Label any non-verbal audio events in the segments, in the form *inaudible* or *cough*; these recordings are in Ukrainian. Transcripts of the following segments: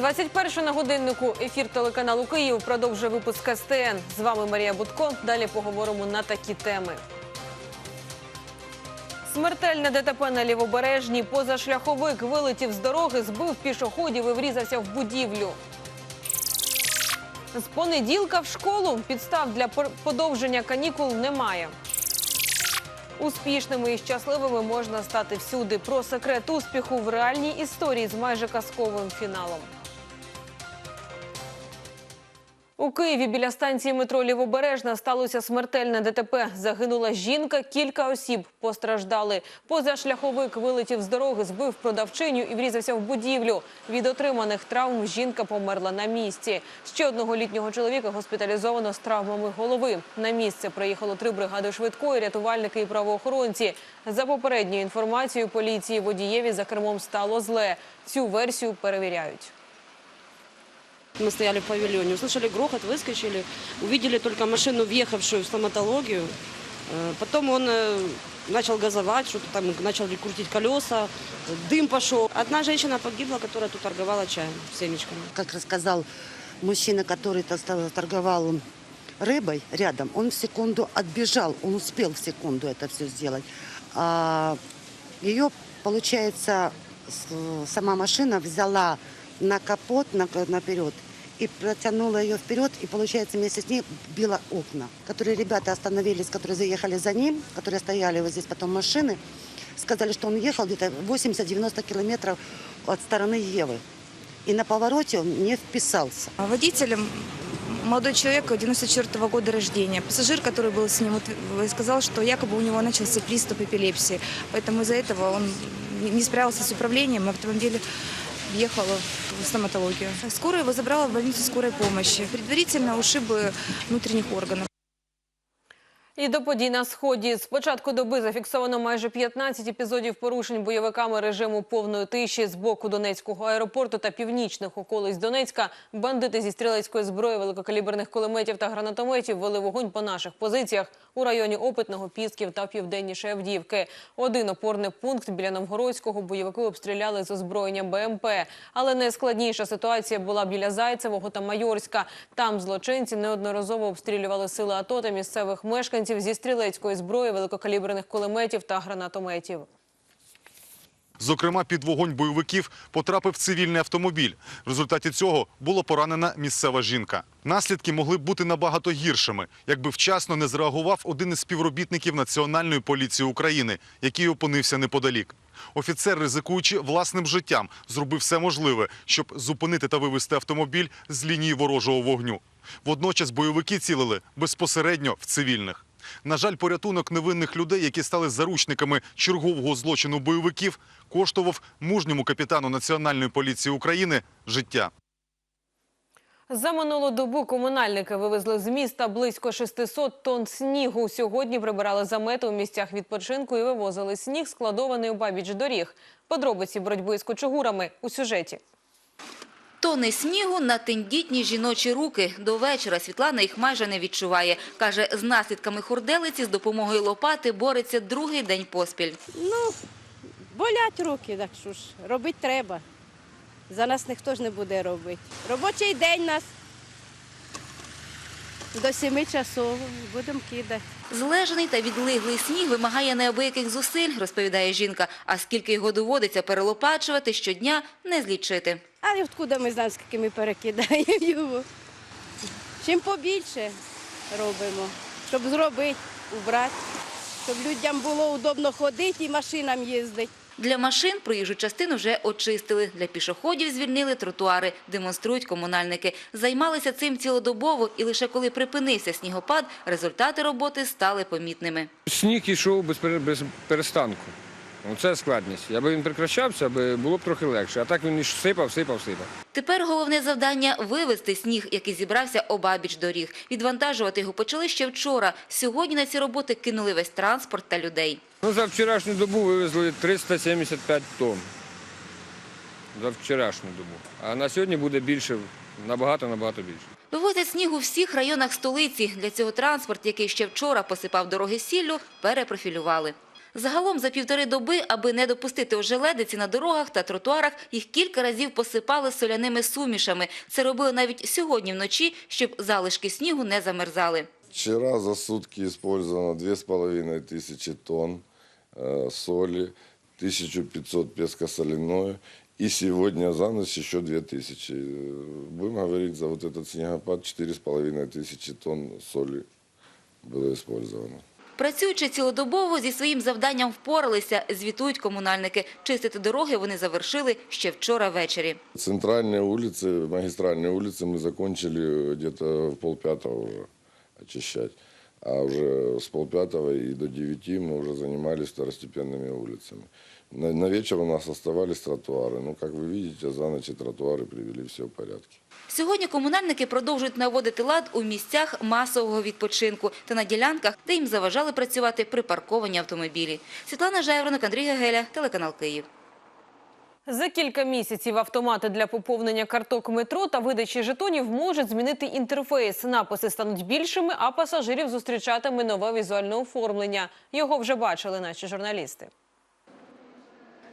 Добрий вечір. 21 на годиннику. Ефір телеканалу Київ продовжує випуск СТН. З вами Марія Будко. Далі поговоримо на такі теми. Смертельне ДТП на лівобережній. Позашляховик вилетів з дороги, збив пішоходів і врізався в будівлю. З понеділка в школу підстав для подовження канікул немає. Успішними і щасливими можна стати всюди. Про секрет успіху в реальній історії з майже казковим фіналом. У Києві біля станції метро Лівобережна сталося смертельне ДТП. Загинула жінка, кілька осіб постраждали. Позашляховик вилетів з дороги, збив продавчиню і врізався в будівлю. Від отриманих травм жінка померла на місці. Ще одного літнього чоловіка госпіталізовано з травмами голови. На місце приїхало три бригади швидкої, рятувальники і правоохоронці. За попередньою інформацією поліції водієві за кермом стало зле. Цю версію перевіряють. Мы стояли в павильоне, услышали грохот, выскочили, увидели только машину, въехавшую в стоматологию. Э, Потом он э, начал газовать, что-то там начали крутить колеса, дым пошел. Одна женщина погибла, которая тут торговала чаем, семечками. Как рассказал мужчина, который то- то- торговал рыбой рядом, он в секунду отбежал, он успел в секунду это все сделать. А ее, получается, сама машина взяла на капот на- наперед и протянула ее вперед, и, получается, вместе с ней била окна, которые ребята остановились, которые заехали за ним, которые стояли вот здесь потом машины, сказали, что он ехал где-то 80-90 километров от стороны Евы. И на повороте он не вписался. А Водителем молодой человек 94 года рождения. Пассажир, который был с ним, утв- сказал, что якобы у него начался приступ эпилепсии. Поэтому из-за этого он не- справился с управлением, автомобиль въехал в стоматологию. Скорая его забрала в больницу скорой помощи. Предварительно ушибы внутренних органов. І до подій на сході з початку доби зафіксовано майже 15 епізодів порушень бойовиками режиму повної тиші з боку Донецького аеропорту та північних околиць Донецька. Бандити зі стрілецької зброї, великокаліберних кулеметів та гранатометів вели вогонь по наших позиціях у районі Опитного, Пісків та південніше Авдіївки. Один опорний пункт біля Новгородського бойовики обстріляли з озброєння БМП. Але найскладніша ситуація була біля Зайцевого та Майорська. Там злочинці неодноразово обстрілювали сили АТО та місцевих мешканців зі стрілецької зброї, великокаліберних кулеметів та гранатометів. Зокрема, під вогонь бойовиків потрапив цивільний автомобіль. В результаті цього було поранена місцева жінка. Наслідки могли б бути набагато гіршими, якби вчасно не зреагував один із співробітників Національної поліції України, який опинився неподалік. Офіцер, ризикуючи власним життям, зробив все можливе, щоб зупинити та вивести автомобіль з лінії ворожого вогню. Водночас бойовики цілили безпосередньо в цивільних. На жаль, порятунок невинних людей, які стали заручниками чергового злочину бойовиків, коштував мужньому капітану Національної поліції України життя. За минулу добу комунальники вивезли з міста близько 600 тонн снігу. Сьогодні прибирали замети у місцях відпочинку і вивозили сніг, складований у бабіч доріг. Подробиці боротьби з кочегурами у сюжеті. Тони снігу на тендітні жіночі руки. До вечора Світлана їх майже не відчуває. Каже, з наслідками хурделиці з допомогою лопати бореться другий день поспіль. Ну, болять руки, так що ж, робити треба. За нас ніхто ж не буде робити. Робочий день нас до 7 часов будемо кидати. Злежений та відлиглий сніг вимагає неабияких зусиль, розповідає жінка. А скільки його доводиться перелопачувати щодня, не злічити. А откуда ми знаємо, скільки ми перекидаємо його? Чим побільше робимо, щоб зробити, убрати, щоб людям було удобно ходити і машинам їздити. Для машин проїжджу частину вже очистили. Для пішоходів звільнили тротуари, демонструють комунальники. Займалися цим цілодобово і лише коли припинився снігопад, результати роботи стали помітними. Сніг йшов без, перестанку. Оце складність. Аби він прекращався, аби було б трохи легше. А так він іш- сипав, сипав, сипав. Тепер головне завдання – вивезти сніг, який зібрався обабіч доріг. Відвантажувати його почали ще вчора. Сьогодні на ці роботи кинули весь транспорт та людей. Ну, за вчорашню добу вивезли 375 тонн. За вчорашню добу. А на сьогодні буде більше, набагато-набагато більше. Вивозять сніг у всіх районах столиці. Для цього транспорт, який ще вчора посипав дороги сіллю, перепрофілювали. Загалом за півтори доби, аби не допустити ожеледиці на дорогах та тротуарах, їх кілька разів посипали соляними сумішами. Це робили навіть сьогодні вночі, щоб залишки снігу не замерзали. Вчера за сутки использовано 2500 тонн э, соли, 1500 пескосоляное, и сегодня за ночь еще 2000. Э, Будем говорить, за вот этот снегопад 4500 тонн соли было использовано. Працюючи цілодобово, зі своїм завданням впоралися, звітують комунальники. Чистити дороги вони завершили ще вчора ввечері. Центральные улицы, магистральные улицы мы закончили где-то в полпятого уже очищать. А уже с полпятого и до девяти мы уже занимались второстепенными улицами. На, на вечер у нас оставались тротуары. Ну, как вы видите, за ночь и тротуары привели все в порядке. Сьогодні комунальники продовжують наводити лад у місцях масового відпочинку та на ділянках, де їм заважали працювати припарковані автомобілі. Світлана Жайворонок, Андрій Гегеля, телеканал Київ. За кілька місяців автомати для поповнення карток метро та видачі жетонів можуть змінити інтерфейс. Написи стануть більшими, а пасажирів зустрічатиме нове візуальне оформлення. Його вже бачили наші журналісти.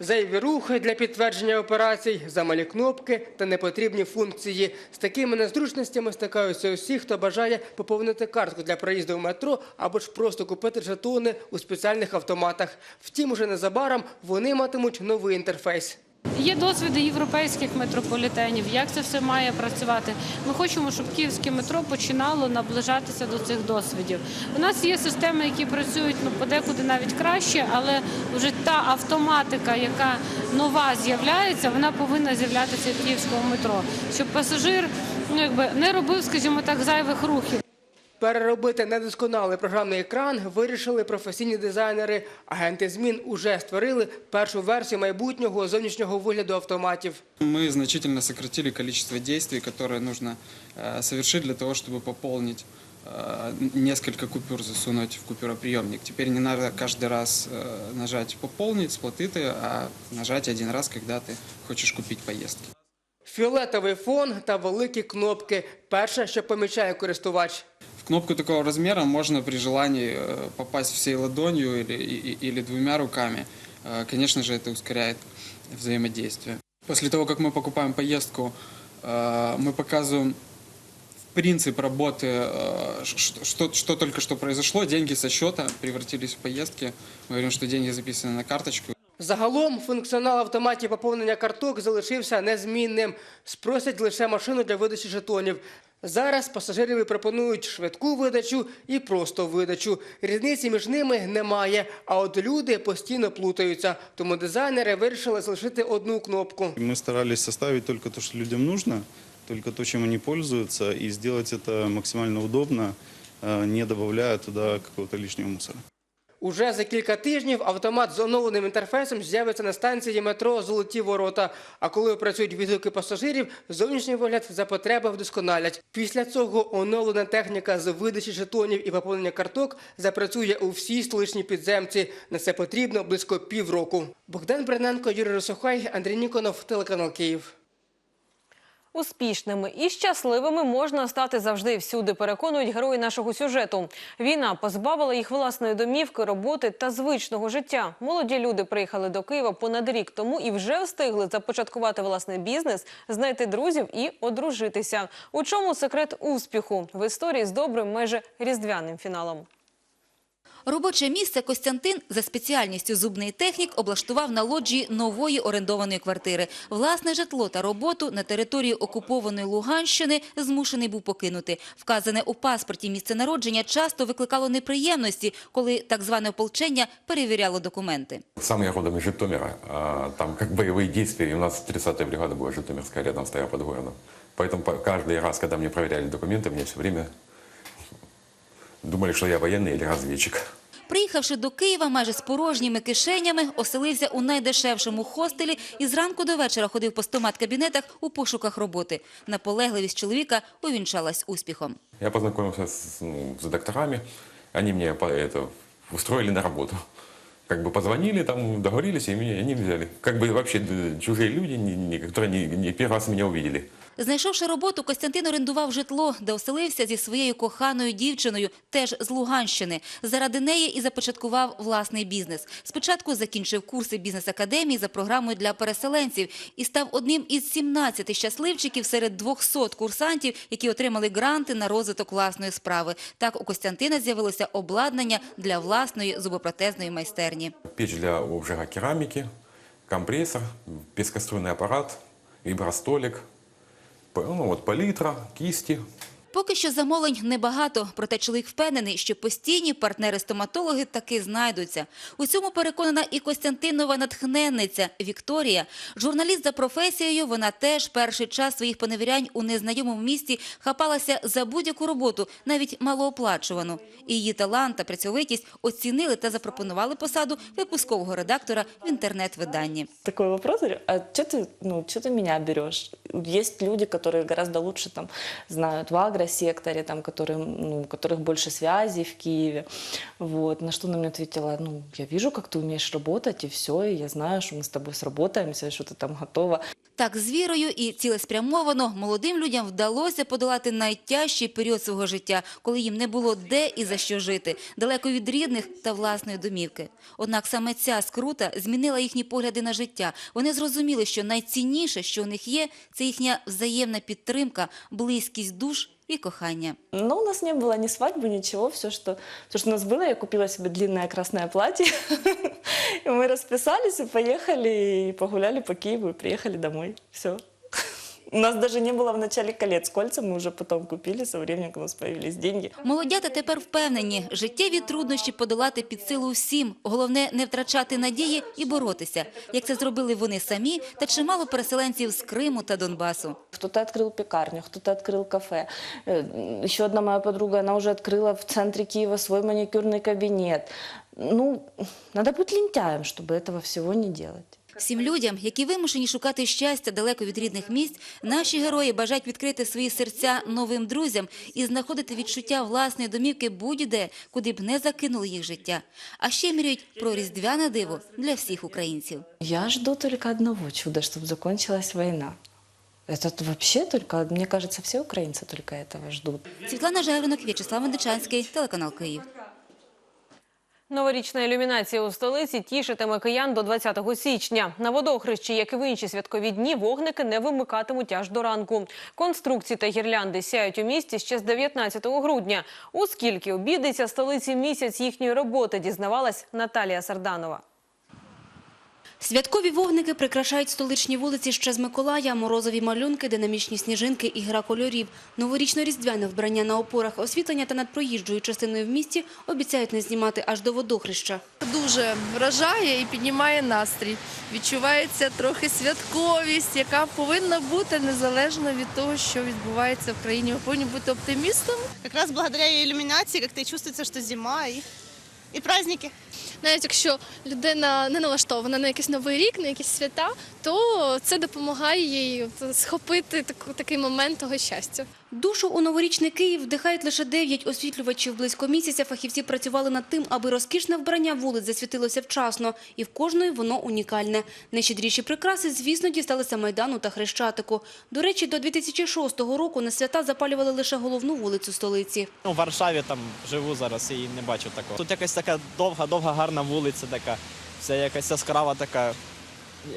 Зайві рухи для підтвердження операцій, замалі кнопки та непотрібні функції. З такими незручностями стикаються усі, хто бажає поповнити картку для проїзду в метро або ж просто купити жетони у спеціальних автоматах. Втім, уже незабаром вони матимуть новий інтерфейс. Є досвіди європейських метрополітенів, як це все має працювати. Ми хочемо, щоб київське метро починало наближатися до цих досвідів. У нас є системи, які працюють ну подекуди навіть краще, але вже та автоматика, яка нова з'являється, вона повинна з'являтися в київському метро, щоб пасажир ну якби не робив, скажімо так, зайвих рухів. Переробити недосконалий програмний екран вирішили професійні дизайнери. Агенти змін уже створили першу версію майбутнього зовнішнього вигляду автоматів. Мы значительно сократили количество действий, которые нужно э, совершить для того, чтобы пополнить э, несколько купюр, засунуть в купюроприемник. Теперь не надо каждый раз э, нажать «пополнить» с платы, а нажать один раз, когда ты хочешь купить поездки. Фіолетовий фон та великі кнопки. Перше, що помічає користувач. В кнопку такого размера можно при желании э, попасть всей ладонью или, и- или двумя руками. Э, Конечно же, это ускоряет взаимодействие. После того, как мы покупаем поездку, э, мы показываем принцип работы, э, ш- что, что только что произошло. Деньги со счета превратились в поездки. Мы говорим, что деньги записаны на карточку. Загалом функціонал автоматів поповнення карток залишився незмінним. Спросять лише машину для видачі жетонів. Зараз пасажирові пропонують швидку видачу і просто видачу. Різниці між ними немає. А от люди постійно плутаються. Тому дизайнери вирішили залишити одну кнопку. Мы старались составить только то, что людям нужно, только то, чем они пользуются, и сделать это максимально удобно, э, не добавляя туда какого-то лишнего мусора. Уже за кілька тижнів автомат з оновленим інтерфейсом з'явиться на станції метро Золоті ворота. А коли працюють відгуки пасажирів, зовнішній вигляд за потреби вдосконалять. Після цього оновлена техніка з видачі жетонів і поповнення карток запрацює у всій столичній підземці. На це потрібно близько півроку. Богдан Брененко, Юрій Росохай, Андрій Ніконов, телеканал Київ. Успішними і щасливими можна стати завжди всюди, переконують герої нашого сюжету. Війна позбавила їх власної домівки, роботи та звичного життя. Молоді люди приїхали до Києва понад рік тому і вже встигли започаткувати власний бізнес, знайти друзів і одружитися. У чому секрет успіху в історії з добрим, майже різдвяним фіналом. Робоче місце Костянтин за спеціальністю зубний технік облаштував на лоджії нової орендованої квартири. Власне житло та роботу на території окупованої Луганщини змушений був покинути. Вказане у паспорті місце народження часто викликало неприємності, коли так зване ополчення перевіряло документи. Сам я родом из Житомира. а, Там как боевые действия, и у нас 30-я бригада была Житомирская, рядом стояла под городом. Поэтому по- каждый раз, когда мне проверяли документы, мне все время думали, что я военный или разведчик. Приїхавши до Києва майже з порожніми кишенями, оселився у найдешевшому хостелі і зранку до вечора ходив по стомат-кабінетах у пошуках роботи. Наполегливість чоловіка увінчалась успіхом. Я познакомился с, ну, с докторами, они мне по- это, устроили на работу. Как бы позвонили, там договорились, и меня они взяли. Как бы вообще э, чужие люди, не- не- которые не, не первый раз меня увидели. Знайшовши роботу, Костянтин орендував житло, де оселився зі своєю коханою дівчиною, теж з Луганщини. Заради неї і започаткував власний бізнес. Спочатку закінчив курси бізнес-академії за програмою для переселенців і став одним із 17 щасливчиків серед 200 курсантів, які отримали гранти на розвиток власної справи. Так у Костянтина з'явилося обладнання для власної зубопротезної майстерні. Печь для обжига керамики, компрессор, пескоструйный аппарат, вибростолик, п- ну, вот, палитра, кисти. Поки що замовлень небагато, проте чоловік впевнений, що постійні партнери-стоматологи таки знайдуться. У цьому переконана і Костянтинова натхненниця Вікторія. Журналіст за професією, вона теж перший час своїх поневірянь у незнайомому місті хапалася за будь-яку роботу, навіть малооплачувану. І її талант та працьовитість оцінили та запропонували посаду випускового редактора в інтернет-виданні. такой вопрос, говорю, а что ты, ну, что ты меня берешь? Есть люди, которые гораздо лучше там знают в агросекторе, там, которые, ну, у которых больше связей в Киеве. Вот. На что она мне ответила, ну, я вижу, как ты умеешь работать, и все, и я знаю, что мы с тобой сработаемся, что ты там готова. Так, з вірою і цілеспрямовано молодим людям вдалося подолати найтяжчий період свого життя, коли їм не було де і за що жити, далеко від рідних та власної домівки. Однак саме ця скрута змінила їхні погляди на життя. Вони зрозуміли, що найцінніше, що у них є, це їхня взаємна підтримка, близькість душ і кохання. Но у нас не было ни свадьбы, ничего. Все, что, все, что у нас было, я купила себе длинное красное платье. *laughs* И мы расписались и поехали, и погуляли по Киеву, и приехали домой. Все. У нас даже не было в начале колец. Кольца мы уже потом купили со временем, когда у нас появились деньги. Молодята тепер впевнені, життєві труднощі подолати під силу всім. Головне не втрачати надії і боротися, як це зробили вони самі та чимало переселенців з Криму та Донбасу. Кто-то открыл пекарню, кто-то открыл кафе. Э, Еще одна моя подруга, она уже открыла в центре Киева свой маникюрный кабинет. Ну, надо быть лентяем, чтобы этого всего не делать. Всім людям, які вимушені шукати щастя далеко від рідних місць, наші герої бажають відкрити свої серця новим друзям і знаходити відчуття власної домівки будь-де, куди б не закинули їх життя. А ще мріють про різдвяне диво для всіх українців. Я жду только одного чуда, чтобы закончилась война. Это вообще только, мне кажется, все украинцы только этого ждут. Світлана Жевринок, В'ячеслав Вендичанський, телеканал Київ. Новорічна ілюмінація у столиці тішитиме киян до 20 січня. На водохрещі, як і в інші святкові дні, вогники не вимикатимуть аж до ранку. Конструкції та гірлянди сяють у місті ще з 19 грудня. Оскільки скільки обідеться столиці місяць їхньої роботи, дізнавалась Наталія Сарданова. Святкові вогники прикрашають столичні вулиці ще з Миколая, морозові малюнки, динамічні сніжинки і гра кольорів. Новорічно-різдвяне вбрання на опорах, освітлення та над проїжджою частиною в місті обіцяють не знімати аж до водохреща. Дуже вражає і піднімає настрій. Відчувається трохи святковість, яка повинна бути незалежно від того, що відбувається в країні. Ми повинні бути оптимістом. Как раз благодаря иллюминации как-то и чувствуется, что зима и, и праздники. Навіть якщо людина не налаштована на якийсь новий рік, на якісь свята, то це допомагає їй схопити такий момент того щастя. Душу у новорічний Київ вдихають лише 9 освітлювачів. Близько місяця фахівці працювали над тим, аби розкішне вбрання вулиць засвітилося вчасно, і в кожної воно унікальне. Найщедріші прикраси, звісно, дісталися Майдану та Хрещатику. До речі, до 2006 року на свята запалювали лише головну вулицю столиці. У Варшаві там живу зараз і не бачу такого. Тут якась така довга, довга, гарна вулиця така, вся якась яскрава така.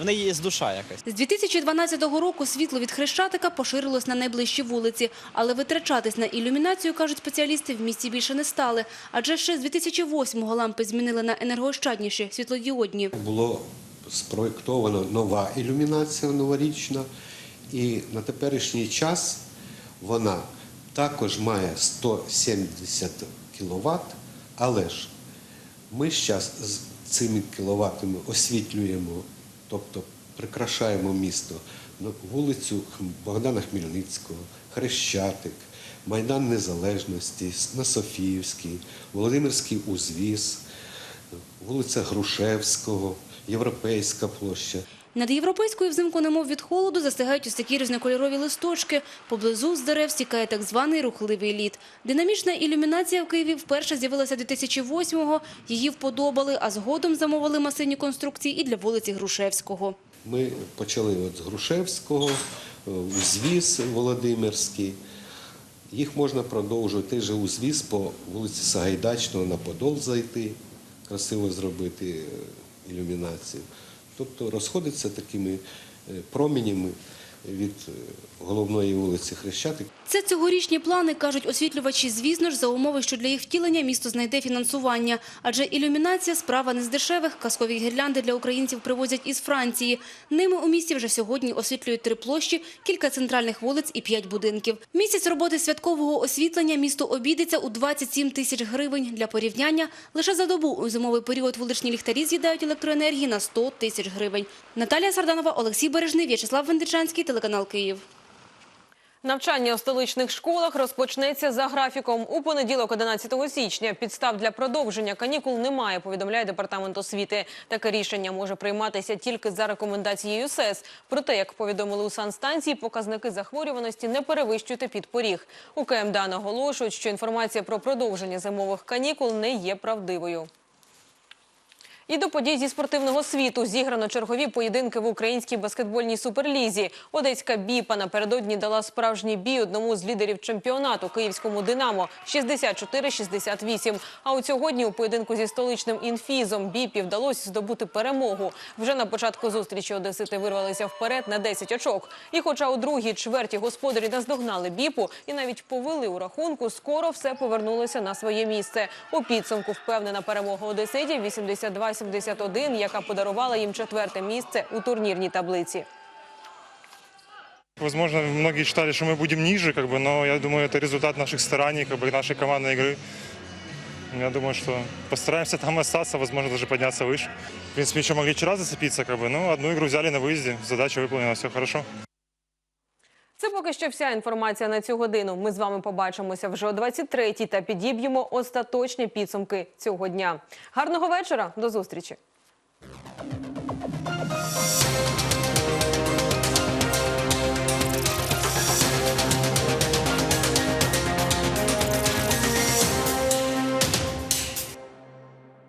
В неї є душа якась. З 2012 року світло від Хрещатика поширилось на найближчі вулиці. Але витрачатись на ілюмінацію, кажуть спеціалісти, в місті більше не стали. Адже ще з 2008-го лампи змінили на енергоощадніші світлодіодні. Було спроєктовано нова ілюмінація новорічна, і на теперішній час вона також має 170 кВт, але ж ми зараз з цими кіловатами освітлюємо, тобто прикрашаємо місто на вулицю Богдана Хмельницького, Хрещатик, Майдан Незалежності, на Софіївській, Володимирський узвіз, вулиця Грушевського, Європейська площа. Над європейською взимку, немов від холоду, застигають ось такі різнокольорові листочки. Поблизу з дерев стікає так званий рухливий лід. Динамічна ілюмінація в Києві вперше з'явилася 2008-го. Її вподобали, а згодом замовили масивні конструкції і для вулиці Грушевського. Ми почали з Грушевського, е, узвіз Володимирський. Їх можна продовжувати. Же узвіз по вулиці Сагайдачного на Подол зайти, красиво зробити е, ілюмінацію. Тобто розходиться такими е, променями від е, головної вулиці Хрещатик. Це цьогорічні плани, кажуть освітлювачі, звісно ж, за умови, що для їх втілення місто знайде фінансування. Адже ілюмінація – справа не з дешевих. Казкові гірлянди для українців привозять із Франції. Ними у місті вже сьогодні освітлюють три площі, кілька центральних вулиць і п'ять будинків. Місяць роботи святкового освітлення місто обійдеться у 27 тисяч гривень. Для порівняння, лише за добу у зимовий період вуличні ліхтарі з'їдають електроенергії на 100 тисяч гривень. Наталія Сарданова, Олексій Бережний, В'ячеслав Вендичанський, телеканал Київ. Навчання у столичних школах розпочнеться за графіком. У понеділок, 11 січня, підстав для продовження канікул немає, повідомляє Департамент освіти. Таке рішення може прийматися тільки за рекомендацією СЕС. Проте, як повідомили у санстанції, показники захворюваності не перевищують під поріг. У КМДА наголошують, що інформація про продовження зимових канікул не є правдивою. І до подій зі спортивного світу зіграно чергові поєдинки в українській баскетбольній суперлізі. Одеська біпа напередодні дала справжній бій одному з лідерів чемпіонату київському Динамо 64-68. А от сьогодні у поєдинку зі столичним інфізом біпі вдалося здобути перемогу. Вже на початку зустрічі одесити вирвалися вперед на 10 очок. І хоча у другій чверті господарі наздогнали біпу і навіть повели у рахунку, скоро все повернулося на своє місце. У підсумку впевнена перемога одеситів 82-71, яка подарувала їм четверте місце у турнірній таблиці. Возможно, многие считали, что мы будем ниже, как бы, но я думаю, это результат наших стараний, как бы, нашей командной игры. Я думаю, что постараемся там остаться, возможно, даже подняться выше. В принципе, еще могли вчера зацепиться, как бы, но одну игру взяли на выезде, задача выполнена, все хорошо. Це поки що вся інформація на цю годину. Ми з вами побачимося вже о 23-й та підіб'ємо остаточні підсумки цього дня. Гарного вечора, до зустрічі!